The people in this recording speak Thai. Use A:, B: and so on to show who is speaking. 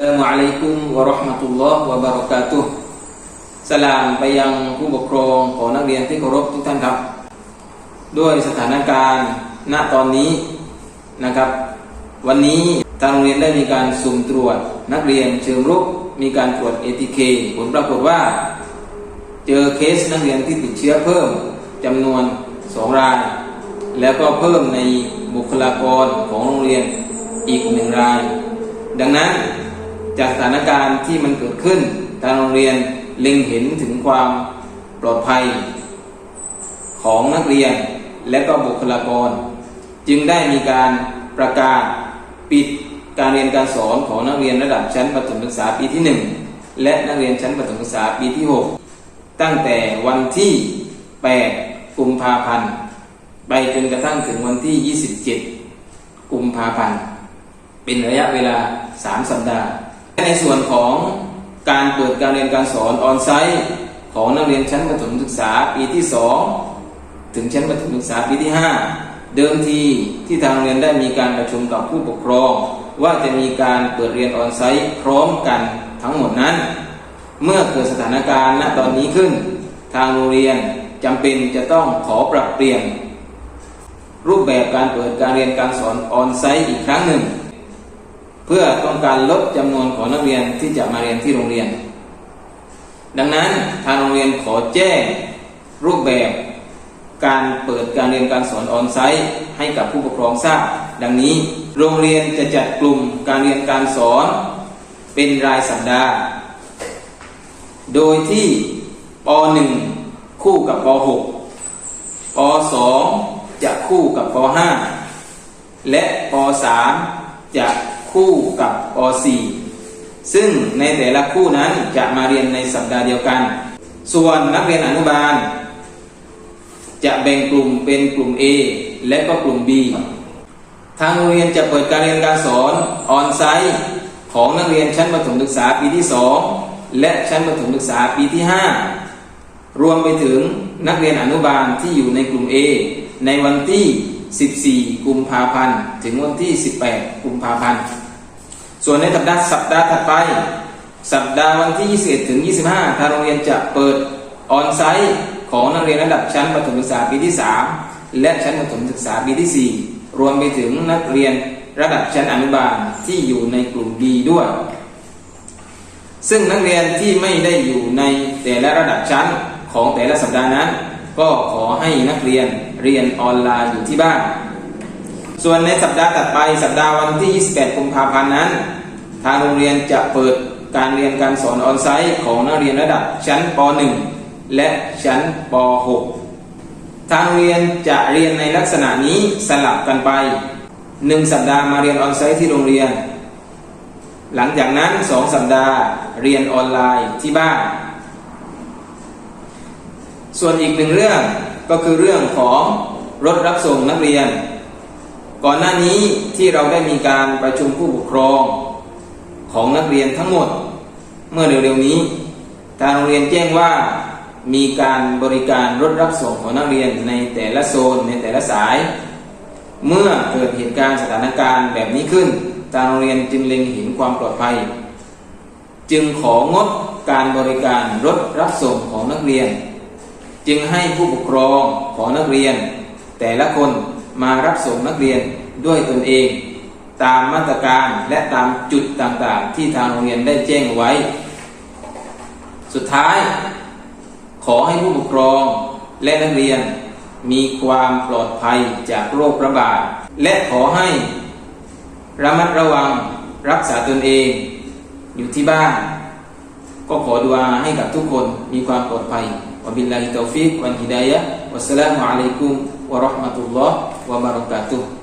A: Assalamualaikum warahmatullahi wabarakatuh สลามไปยังผู้ปกครองของนักเรียนที่เคารพทุกท่านครับ ด้วยสถานการณ์ณตอนนี้นะครับ วันนี้ทางโรงเรียนได้มีการสุ่มตรวจนักเรียนเชิงรุก มีการตรวจ ATK ผลปรากฏว่า เจอเคสนักเรียนที่ติดเชื้อเพิ่มจำนวน 2 ราย แล้วก็เพิ่มในบุคลากรของโรงเรียนอีกหนึ่งราย ดังนั้น จากสถานการณ์ที่มันเกิดขึ้น ทางโรงเรียนเล็งเห็นถึงความปลอดภัยของนักเรียนและก็บุคลากร จึงได้มีการประกาศปิดการเรียนการสอนของนักเรียนระดับชั้นประถมศึกษาปีที่ 1 และนักเรียนชั้นประถมศึกษาปีที่ 6 ตั้งแต่วันที่ 8 กุมภาพันธ์ ไปจนกระทั่งถึงวันที่ 27 กุมภาพันธ์ เป็นระยะเวลา 3 สัปดาห์ ในส่วนของการเปิดการเรียนการสอนออนไซต์ของนักเรียนชั้นประถมศึกษาปีที่ 2 ถึงชั้นประถมศึกษาปีที่ 5 เดิมทีที่ทางโรงเรียนได้มีการประชุมกับผู้ปกครอง ว่าจะมีการเปิดเรียนออนไซต์พร้อมกันทั้งหมดนั้น เมื่อเกิดสถานการณ์ณตอนนี้ขึ้น ทางโรงเรียนจำเป็นจะต้องขอปรับเปลี่ยน รูปแบบการเปิดการเรียนการสอนออนไซต์อีกครั้งหนึ่ง พื่อต้องการลดจำนวนของนักเรียนที่จะมาเรียนที่โรงเรียน ดังนั้นทางโรงเรียนขอแจ้งรูปแบบการเปิดการเรียนการสอนออนไซต์ให้กับผู้ปกครองทราบ ดังนี้โรงเรียนจะจัดกลุ่มการเรียนการสอนเป็นรายสัปดาห์ โดยที่ป .1 คู่กับป .6 ป .2 จะคู่กับป .5 และป .3 จะ คู่กับป .4 ซึ่งในแต่ละคู่นั้นจะมาเรียนในสัปดาห์เดียวกัน ส่วนนักเรียนอนุบาล จะแบ่งกลุ่มเป็นกลุ่ม A และก็กลุ่ม B ทางโรงเรียนจะเปิดการเรียนการสอนออนไซต์ของนักเรียนชั้นประถมศึกษาปีที่ 2 และชั้นประถมศึกษาปีที่ 5 รวมไปถึงนักเรียนอนุบาลที่อยู่ในกลุ่ม A ในวันที่ 14 กุมภาพันธ์ ถึงวันที่ 18 กุมภาพันธ์ ส่วนในสัปดาห์สัปดาห์ถัดไป สัปดาห์วันที่ 21 ถึง 25 ทางโรงเรียนจะเปิดออนไซต์ของนักเรียนระดับชั้นประถมศึกษาปีที่ 3 และชั้นประถมศึกษาปีที่ 4 รวมไปถึงนักเรียนระดับชั้นอนุบาลที่อยู่ในกลุ่ม B ด้วย ซึ่งนักเรียนที่ไม่ได้อยู่ในแต่ละระดับชั้นของแต่ละสัปดาห์นั้น ก็ขอให้นักเรียนเรียนออนไลน์อยู่ที่บ้าน ส่วนในสัปดาห์ถัดไปสัปดาห์วันที่ 28 กุมภาพันธ์นั้น ทางโรงเรียนจะเปิดการเรียนการสอนออนไซต์ของนักเรียนระดับชั้นป .1 และชั้นป .6 ทางโรงเรียนจะเรียนในลักษณะนี้สลับกันไป 1 สัปดาห์มาเรียนออนไซต์ที่โรงเรียน หลังจากนั้น 2 สัปดาห์เรียนออนไลน์ที่บ้าน ส่วนอีกหนึ่งเรื่องก็คือเรื่องของรถรับส่งนักเรียน ก่อนหน้านี้ที่เราได้มีการประชุมผู้ปกครองของนักเรียนทั้งหมด เมื่อเร็วๆนี้ ทางโรงเรียนแจ้งว่ามีการบริการรถรับส่งของนักเรียนในแต่ละโซนในแต่ละสาย เมื่อเกิดเหตุการณ์สถานการณ์แบบนี้ขึ้น ทางโรงเรียนจึงเล็งเห็นความปลอดภัย จึงของดการบริการรถรับส่งของนักเรียน จึงให้ผู้ปกครองของนักเรียน แต่ละคน มารับส่งนักเรียนด้วยตนเอง ตามมาตรการและตามจุดต่างๆ ที่ทางโรงเรียนได้แจ้งไว้ สุดท้าย ขอให้ผู้ปกครองและนักเรียนมีความปลอดภัยจากโรคระบาด และขอให้ระมัดระวังรักษาตนเองอยู่ที่บ้าน ก็ขอดุอาให้กับทุกคนมีความปลอดภัย وبالله التوفيق والهداية والسلام عليكم ورحمة الله wabarakatuh.